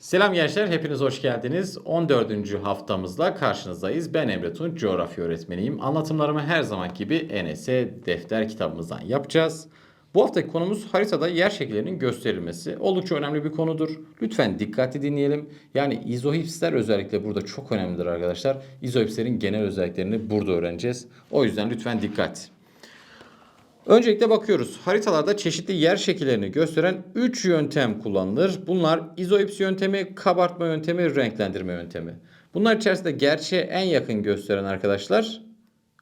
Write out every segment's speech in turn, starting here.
Selam gençler, hepiniz hoş geldiniz. 14. haftamızla karşınızdayız. Ben Emre Tunç, coğrafya öğretmeniyim. Anlatımlarımı her zaman gibi ENS defter kitabımızdan yapacağız. Bu haftaki konumuz haritada yer şekillerinin gösterilmesi. Oldukça önemli bir konudur. Lütfen dikkatli dinleyelim. Yani izohipsler özellikle burada çok önemlidir arkadaşlar. İzohipslerin genel özelliklerini burada öğreneceğiz. O yüzden lütfen dikkat. Öncelikle bakıyoruz. Haritalarda çeşitli yer şekillerini gösteren 3 yöntem kullanılır. Bunlar izoips yöntemi, kabartma yöntemi, renklendirme yöntemi. Bunlar içerisinde gerçeğe en yakın gösteren arkadaşlar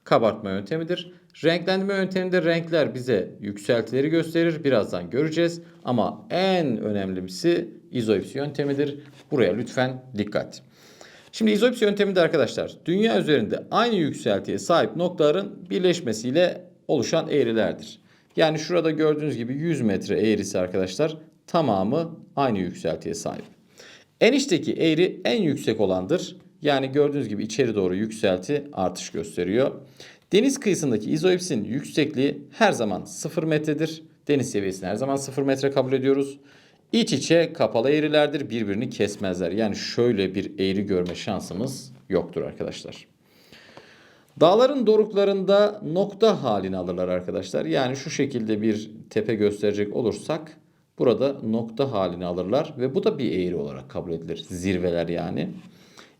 kabartma yöntemidir. Renklendirme yönteminde renkler bize yükseltileri gösterir. Birazdan göreceğiz. Ama en önemlisi izoips yöntemidir. Buraya lütfen dikkat. Şimdi izoips yönteminde arkadaşlar dünya üzerinde aynı yükseltiye sahip noktaların birleşmesiyle oluşan eğrilerdir. Yani şurada gördüğünüz gibi 100 metre eğrisi arkadaşlar tamamı aynı yükseltiye sahip. En içteki eğri en yüksek olandır. Yani gördüğünüz gibi içeri doğru yükselti artış gösteriyor. Deniz kıyısındaki izoipsin yüksekliği her zaman 0 metredir. Deniz seviyesini her zaman 0 metre kabul ediyoruz. İç içe kapalı eğrilerdir. Birbirini kesmezler. Yani şöyle bir eğri görme şansımız yoktur arkadaşlar. Dağların doruklarında nokta halini alırlar arkadaşlar. Yani şu şekilde bir tepe gösterecek olursak burada nokta halini alırlar ve bu da bir eğri olarak kabul edilir. Zirveler yani.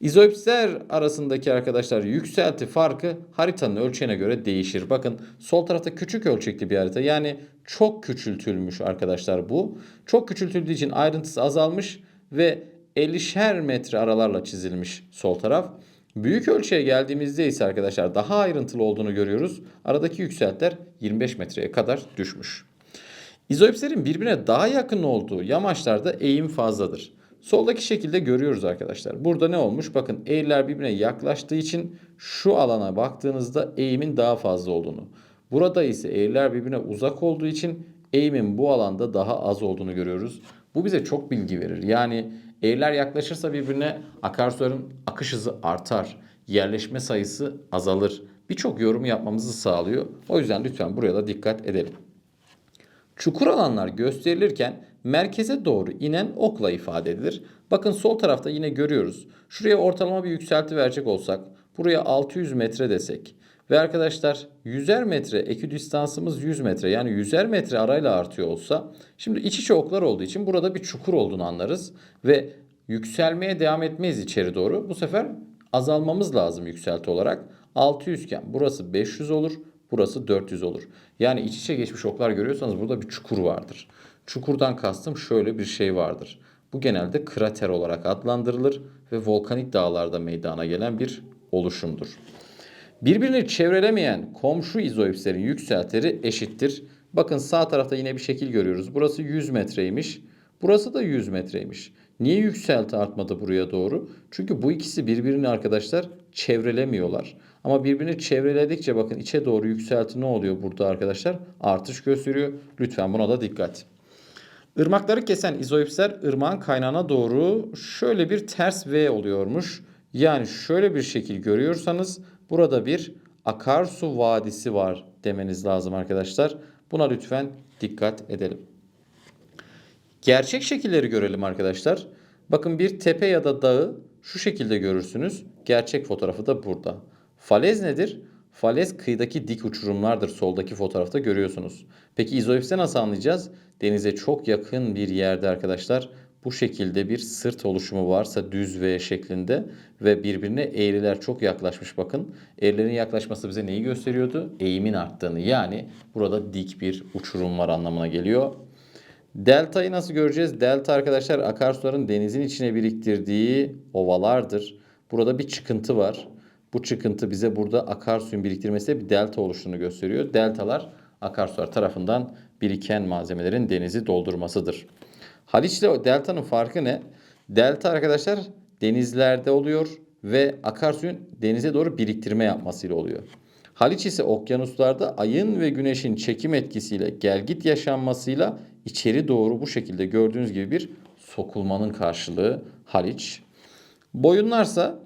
İzoipsler arasındaki arkadaşlar yükselti farkı haritanın ölçeğine göre değişir. Bakın sol tarafta küçük ölçekli bir harita. Yani çok küçültülmüş arkadaşlar bu. Çok küçültüldüğü için ayrıntısı azalmış ve 50'şer metre aralarla çizilmiş sol taraf. Büyük ölçüye geldiğimizde ise arkadaşlar daha ayrıntılı olduğunu görüyoruz. Aradaki yükseltiler 25 metreye kadar düşmüş. İzoipslerin birbirine daha yakın olduğu yamaçlarda eğim fazladır. Soldaki şekilde görüyoruz arkadaşlar. Burada ne olmuş? Bakın eğriler birbirine yaklaştığı için şu alana baktığınızda eğimin daha fazla olduğunu. Burada ise eğriler birbirine uzak olduğu için eğimin bu alanda daha az olduğunu görüyoruz. Bu bize çok bilgi verir. Yani eğriler yaklaşırsa birbirine akarsuların akış hızı artar. Yerleşme sayısı azalır. Birçok yorum yapmamızı sağlıyor. O yüzden lütfen buraya da dikkat edelim. Çukur alanlar gösterilirken merkeze doğru inen okla ifade edilir. Bakın sol tarafta yine görüyoruz. Şuraya ortalama bir yükselti verecek olsak, buraya 600 metre desek ve arkadaşlar 100'er metre eküdistansımız 100 metre yani 100'er metre arayla artıyor olsa şimdi iç içe oklar olduğu için burada bir çukur olduğunu anlarız ve yükselmeye devam etmeyiz içeri doğru. Bu sefer azalmamız lazım yükselti olarak. 600 iken burası 500 olur. Burası 400 olur. Yani iç içe geçmiş oklar görüyorsanız burada bir çukur vardır. Çukurdan kastım şöyle bir şey vardır. Bu genelde krater olarak adlandırılır ve volkanik dağlarda meydana gelen bir oluşumdur. Birbirini çevrelemeyen komşu izoipslerin yükseltileri eşittir. Bakın sağ tarafta yine bir şekil görüyoruz. Burası 100 metreymiş. Burası da 100 metreymiş. Niye yükselti artmadı buraya doğru? Çünkü bu ikisi birbirini arkadaşlar çevrelemiyorlar. Ama birbirini çevreledikçe bakın içe doğru yükselti ne oluyor burada arkadaşlar? Artış gösteriyor. Lütfen buna da dikkat. Irmakları kesen izoipsler ırmağın kaynağına doğru şöyle bir ters V oluyormuş. Yani şöyle bir şekil görüyorsanız burada bir akarsu vadisi var demeniz lazım arkadaşlar. Buna lütfen dikkat edelim. Gerçek şekilleri görelim arkadaşlar. Bakın bir tepe ya da dağı şu şekilde görürsünüz. Gerçek fotoğrafı da burada. Falez nedir? Falez kıyıdaki dik uçurumlardır soldaki fotoğrafta görüyorsunuz. Peki izoips'te nasıl anlayacağız? Denize çok yakın bir yerde arkadaşlar bu şekilde bir sırt oluşumu varsa düz V şeklinde ve birbirine eğriler çok yaklaşmış bakın. Eğrilerin yaklaşması bize neyi gösteriyordu? Eğimin arttığını yani burada dik bir uçurum var anlamına geliyor. Delta'yı nasıl göreceğiz? Delta arkadaşlar akarsuların denizin içine biriktirdiği ovalardır. Burada bir çıkıntı var. Bu çıkıntı bize burada akarsuyun biriktirmesiyle bir delta oluştuğunu gösteriyor. Deltalar akarsular tarafından biriken malzemelerin denizi doldurmasıdır. Haliç ile deltanın farkı ne? Delta arkadaşlar denizlerde oluyor ve akarsuyun denize doğru biriktirme yapmasıyla oluyor. Haliç ise okyanuslarda ayın ve güneşin çekim etkisiyle gelgit yaşanmasıyla içeri doğru bu şekilde gördüğünüz gibi bir sokulmanın karşılığı Haliç. Boyunlarsa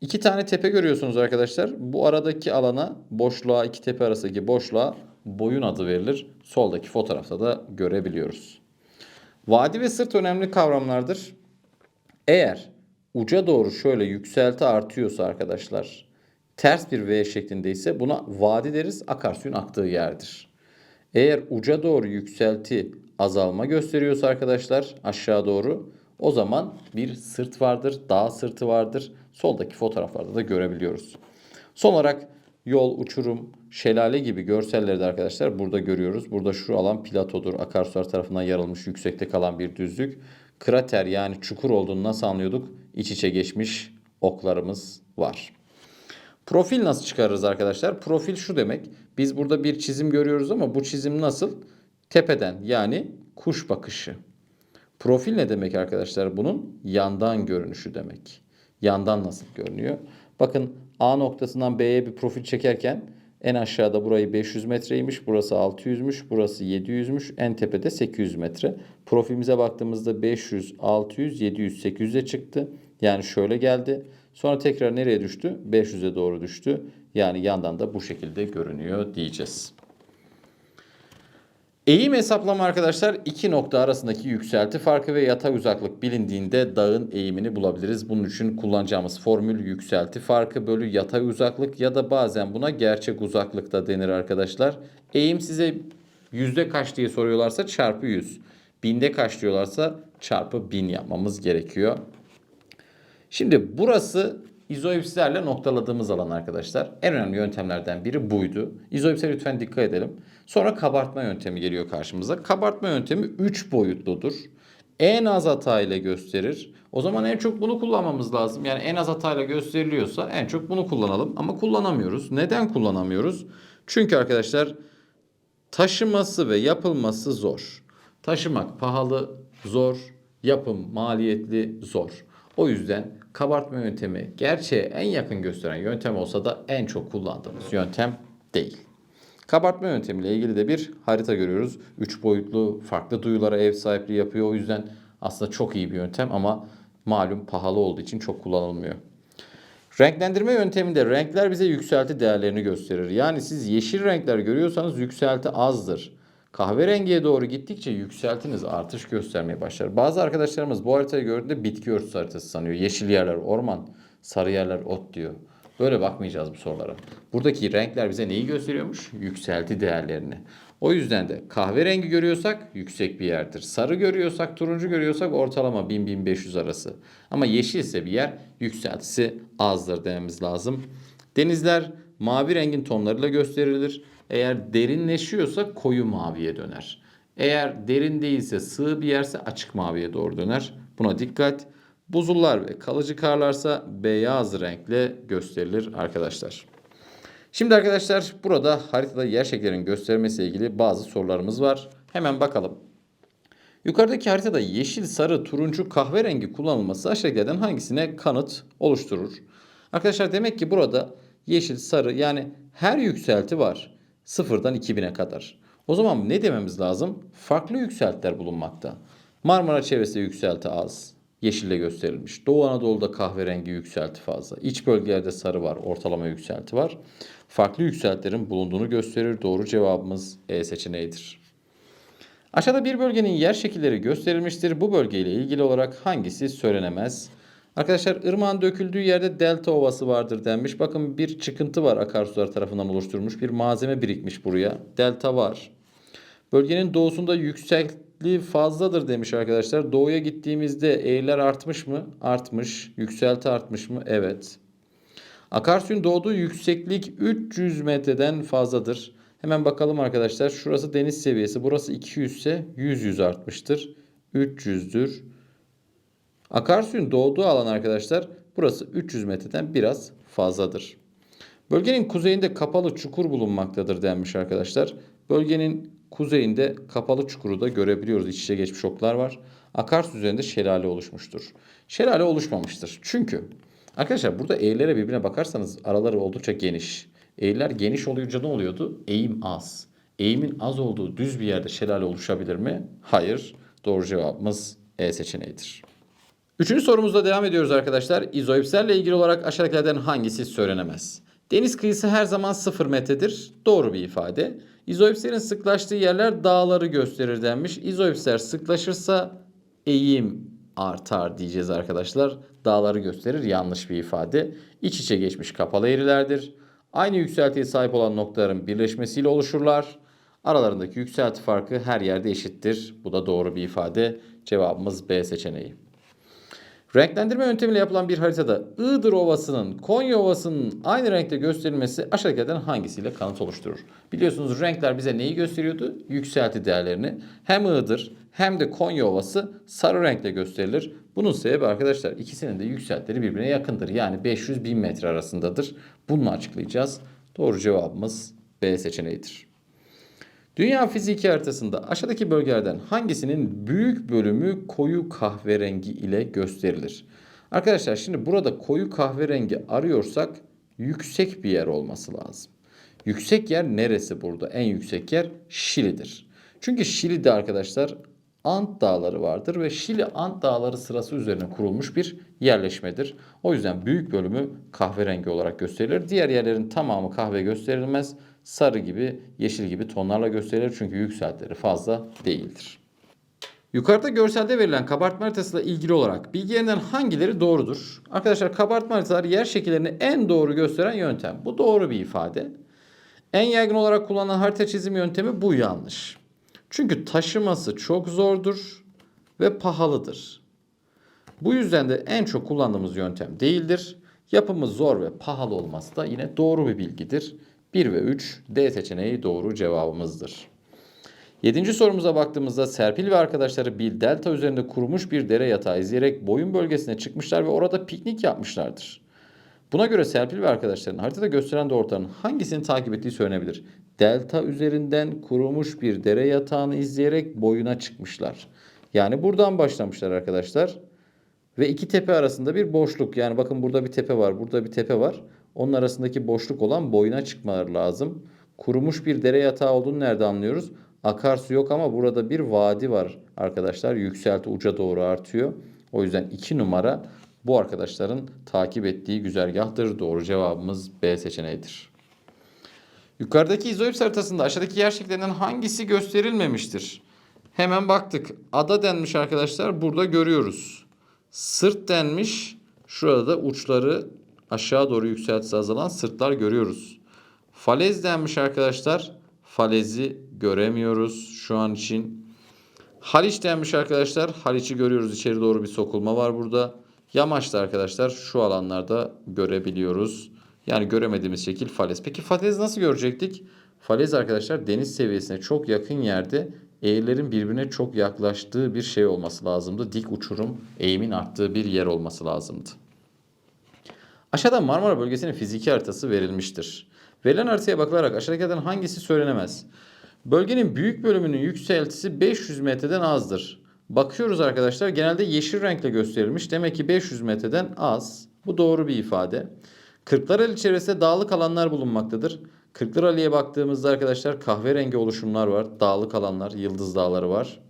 iki tane tepe görüyorsunuz arkadaşlar. Bu aradaki alana boşluğa iki tepe arasındaki boşluğa boyun adı verilir. Soldaki fotoğrafta da görebiliyoruz. Vadi ve sırt önemli kavramlardır. Eğer uca doğru şöyle yükselti artıyorsa arkadaşlar ters bir V şeklindeyse buna vadi deriz akarsuyun aktığı yerdir. Eğer uca doğru yükselti azalma gösteriyorsa arkadaşlar aşağı doğru o zaman bir sırt vardır, dağ sırtı vardır. Soldaki fotoğraflarda da görebiliyoruz. Son olarak yol, uçurum, şelale gibi görselleri de arkadaşlar burada görüyoruz. Burada şu alan platodur. Akarsular tarafından yarılmış yüksekte kalan bir düzlük. Krater yani çukur olduğunu nasıl anlıyorduk? İç içe geçmiş oklarımız var. Profil nasıl çıkarırız arkadaşlar? Profil şu demek. Biz burada bir çizim görüyoruz ama bu çizim nasıl? Tepeden yani kuş bakışı. Profil ne demek arkadaşlar? Bunun yandan görünüşü demek. Yandan nasıl görünüyor? Bakın A noktasından B'ye bir profil çekerken en aşağıda burayı 500 metreymiş, burası 600'müş, burası 700'müş, en tepede 800 metre. Profilimize baktığımızda 500, 600, 700, 800'e çıktı. Yani şöyle geldi. Sonra tekrar nereye düştü? 500'e doğru düştü. Yani yandan da bu şekilde görünüyor diyeceğiz. Eğim hesaplama arkadaşlar iki nokta arasındaki yükselti farkı ve yatay uzaklık bilindiğinde dağın eğimini bulabiliriz. Bunun için kullanacağımız formül yükselti farkı bölü yatay uzaklık ya da bazen buna gerçek uzaklık da denir arkadaşlar. Eğim size yüzde kaç diye soruyorlarsa çarpı 100. Binde kaç diyorlarsa çarpı 1000 yapmamız gerekiyor. Şimdi burası izoipsilerle noktaladığımız alan arkadaşlar. En önemli yöntemlerden biri buydu. İzoipsile lütfen dikkat edelim. Sonra kabartma yöntemi geliyor karşımıza. Kabartma yöntemi 3 boyutludur. En az hatayla gösterir. O zaman en çok bunu kullanmamız lazım. Yani en az hatayla gösteriliyorsa en çok bunu kullanalım. Ama kullanamıyoruz. Neden kullanamıyoruz? Çünkü arkadaşlar taşıması ve yapılması zor. Taşımak pahalı, zor, yapım maliyetli, zor. O yüzden kabartma yöntemi gerçeğe en yakın gösteren yöntem olsa da en çok kullandığımız yöntem değil. Kabartma yöntemiyle ilgili de bir harita görüyoruz. Üç boyutlu farklı duyulara ev sahipliği yapıyor. O yüzden aslında çok iyi bir yöntem ama malum pahalı olduğu için çok kullanılmıyor. Renklendirme yönteminde renkler bize yükselti değerlerini gösterir. Yani siz yeşil renkler görüyorsanız yükselti azdır. Kahverengiye doğru gittikçe yükseltiniz artış göstermeye başlar. Bazı arkadaşlarımız bu haritayı gördüğünde bitki örtüsü haritası sanıyor. Yeşil yerler orman, sarı yerler ot diyor. Böyle bakmayacağız bu sorulara. Buradaki renkler bize neyi gösteriyormuş? Yükselti değerlerini. O yüzden de kahverengi görüyorsak yüksek bir yerdir. Sarı görüyorsak, turuncu görüyorsak ortalama 1000-1500 arası. Ama yeşil ise bir yer yükseltisi azdır dememiz lazım. Denizler mavi rengin tonlarıyla gösterilir. Eğer derinleşiyorsa koyu maviye döner. Eğer derin değilse sığ bir yerse açık maviye doğru döner. Buna dikkat. Buzullar ve kalıcı karlarsa beyaz renkle gösterilir arkadaşlar. Şimdi arkadaşlar burada haritada yer şekillerin göstermesiyle ilgili bazı sorularımız var. Hemen bakalım. Yukarıdaki haritada yeşil, sarı, turuncu, kahverengi kullanılması aşağıdakilerden hangisine kanıt oluşturur? Arkadaşlar demek ki burada yeşil, sarı yani her yükselti var. Sıfırdan 2000'e kadar. O zaman ne dememiz lazım? Farklı yükseltiler bulunmakta. Marmara çevresinde yükselti az. Yeşille gösterilmiş. Doğu Anadolu'da kahverengi yükselti fazla. İç bölgelerde sarı var. Ortalama yükselti var. Farklı yükseltilerin bulunduğunu gösterir. Doğru cevabımız E seçeneğidir. Aşağıda bir bölgenin yer şekilleri gösterilmiştir. Bu bölgeyle ilgili olarak hangisi söylenemez? Arkadaşlar ırmağın döküldüğü yerde delta ovası vardır denmiş. Bakın bir çıkıntı var akarsular tarafından oluşturulmuş. Bir malzeme birikmiş buraya. Delta var. Bölgenin doğusunda yüksekliği fazladır demiş arkadaşlar. Doğuya gittiğimizde eğriler artmış mı? Artmış. Yükselti artmış mı? Evet. Akarsuyun doğduğu yükseklik 300 metreden fazladır. Hemen bakalım arkadaşlar. Şurası deniz seviyesi. Burası 200 ise 100 100 artmıştır. 300'dür. Akarsuyun doğduğu alan arkadaşlar burası 300 metreden biraz fazladır. Bölgenin kuzeyinde kapalı çukur bulunmaktadır denmiş arkadaşlar. Bölgenin kuzeyinde kapalı çukuru da görebiliyoruz. İç içe geçmiş oklar var. Akarsu üzerinde şelale oluşmuştur. Şelale oluşmamıştır. Çünkü arkadaşlar burada eğrilere birbirine bakarsanız araları oldukça geniş. Eğriler geniş olunca ne oluyordu? Eğim az. Eğimin az olduğu düz bir yerde şelale oluşabilir mi? Hayır. Doğru cevabımız E seçeneğidir. Üçüncü sorumuzda devam ediyoruz arkadaşlar. İzoipslerle ilgili olarak aşağıdakilerden hangisi söylenemez? Deniz kıyısı her zaman 0 metredir. Doğru bir ifade. İzoipslerin sıklaştığı yerler dağları gösterir denmiş. İzoipsler sıklaşırsa eğim artar diyeceğiz arkadaşlar. Dağları gösterir yanlış bir ifade. İç içe geçmiş kapalı eğrilerdir. Aynı yükseltiye sahip olan noktaların birleşmesiyle oluşurlar. Aralarındaki yükselti farkı her yerde eşittir. Bu da doğru bir ifade. Cevabımız B seçeneği. Renklendirme yöntemiyle yapılan bir haritada Iğdır Ovası'nın Konya Ovası'nın aynı renkte gösterilmesi aşağıdakilerden hangisiyle kanıt oluşturur? Biliyorsunuz renkler bize neyi gösteriyordu? Yükselti değerlerini. Hem Iğdır hem de Konya Ovası sarı renkle gösterilir. Bunun sebebi arkadaşlar ikisinin de yükseltileri birbirine yakındır. Yani 500-1000 metre arasındadır. Bunu açıklayacağız. Doğru cevabımız B seçeneğidir. Dünya fiziki haritasında aşağıdaki bölgelerden hangisinin büyük bölümü koyu kahverengi ile gösterilir? Arkadaşlar şimdi burada koyu kahverengi arıyorsak yüksek bir yer olması lazım. Yüksek yer neresi burada? En yüksek yer Şili'dir. Çünkü Şili'de arkadaşlar Ant Dağları vardır ve Şili Ant Dağları sırası üzerine kurulmuş bir yerleşmedir. O yüzden büyük bölümü kahverengi olarak gösterilir. Diğer yerlerin tamamı kahve gösterilmez. Sarı gibi, yeşil gibi tonlarla gösterilir çünkü yükseltileri fazla değildir. Yukarıda görselde verilen kabartma haritasıyla ilgili olarak bilgilerinden hangileri doğrudur? Arkadaşlar kabartma haritaları yer şekillerini en doğru gösteren yöntem. Bu doğru bir ifade. En yaygın olarak kullanılan harita çizim yöntemi bu yanlış. Çünkü taşıması çok zordur ve pahalıdır. Bu yüzden de en çok kullandığımız yöntem değildir. Yapımı zor ve pahalı olması da yine doğru bir bilgidir. 1 ve 3 D seçeneği doğru cevabımızdır. Yedinci sorumuza baktığımızda Serpil ve arkadaşları bir delta üzerinde kurumuş bir dere yatağı izleyerek boyun bölgesine çıkmışlar ve orada piknik yapmışlardır. Buna göre Serpil ve arkadaşlarının haritada gösteren doğrultuların hangisini takip ettiği söylenebilir. Delta üzerinden kurumuş bir dere yatağını izleyerek boyuna çıkmışlar. Yani buradan başlamışlar arkadaşlar. Ve iki tepe arasında bir boşluk. Yani bakın burada bir tepe var, burada bir tepe var. Onun arasındaki boşluk olan boyuna çıkmaları lazım. Kurumuş bir dere yatağı olduğunu nerede anlıyoruz? Akarsu yok ama burada bir vadi var arkadaşlar. Yükselti uca doğru artıyor. O yüzden 2 numara bu arkadaşların takip ettiği güzergahtır. Doğru cevabımız B seçeneğidir. Yukarıdaki izoips haritasında aşağıdaki yer şekillerinden hangisi gösterilmemiştir? Hemen baktık. Ada denmiş arkadaşlar. Burada görüyoruz. Sırt denmiş. Şurada da uçları aşağı doğru yükseltisi azalan sırtlar görüyoruz. Falez denmiş arkadaşlar. Falezi göremiyoruz şu an için. Haliç denmiş arkadaşlar. Haliç'i görüyoruz. İçeri doğru bir sokulma var burada. Yamaçta arkadaşlar şu alanlarda görebiliyoruz. Yani göremediğimiz şekil falez. Peki falez nasıl görecektik? Falez arkadaşlar deniz seviyesine çok yakın yerde eğrilerin birbirine çok yaklaştığı bir şey olması lazımdı. Dik uçurum eğimin arttığı bir yer olması lazımdı. Aşağıda Marmara bölgesinin fiziki haritası verilmiştir. Verilen haritaya bakılarak aşağıdakilerden hangisi söylenemez? Bölgenin büyük bölümünün yükseltisi 500 metreden azdır. Bakıyoruz arkadaşlar genelde yeşil renkle gösterilmiş. Demek ki 500 metreden az. Bu doğru bir ifade. Kırklareli çevresinde dağlık alanlar bulunmaktadır. Kırklareli'ye baktığımızda arkadaşlar kahverengi oluşumlar var. Dağlık alanlar, yıldız dağları var.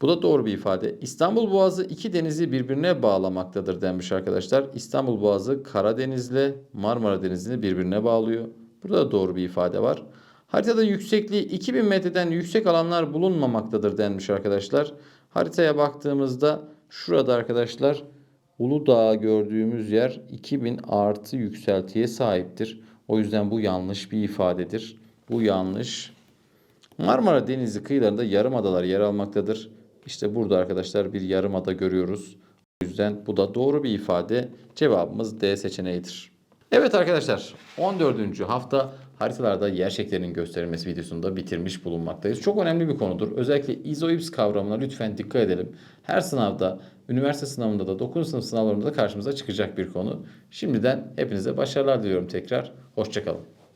Bu da doğru bir ifade. İstanbul Boğazı iki denizi birbirine bağlamaktadır denmiş arkadaşlar. İstanbul Boğazı Karadeniz'le Marmara Denizi'ni birbirine bağlıyor. Burada da doğru bir ifade var. Haritada yüksekliği 2000 metreden yüksek alanlar bulunmamaktadır denmiş arkadaşlar. Haritaya baktığımızda şurada arkadaşlar Uludağ gördüğümüz yer 2000 artı yükseltiye sahiptir. O yüzden bu yanlış bir ifadedir. Bu yanlış. Marmara Denizi kıyılarında yarımadalar yer almaktadır. İşte burada arkadaşlar bir yarımada görüyoruz. O yüzden bu da doğru bir ifade. Cevabımız D seçeneğidir. Evet arkadaşlar 14. hafta haritalarda yer şekillerinin gösterilmesi videosunu da bitirmiş bulunmaktayız. Çok önemli bir konudur. Özellikle izoips kavramına lütfen dikkat edelim. Her sınavda, üniversite sınavında da, 9. sınıf sınavlarında da karşımıza çıkacak bir konu. Şimdiden hepinize başarılar diliyorum tekrar. Hoşçakalın.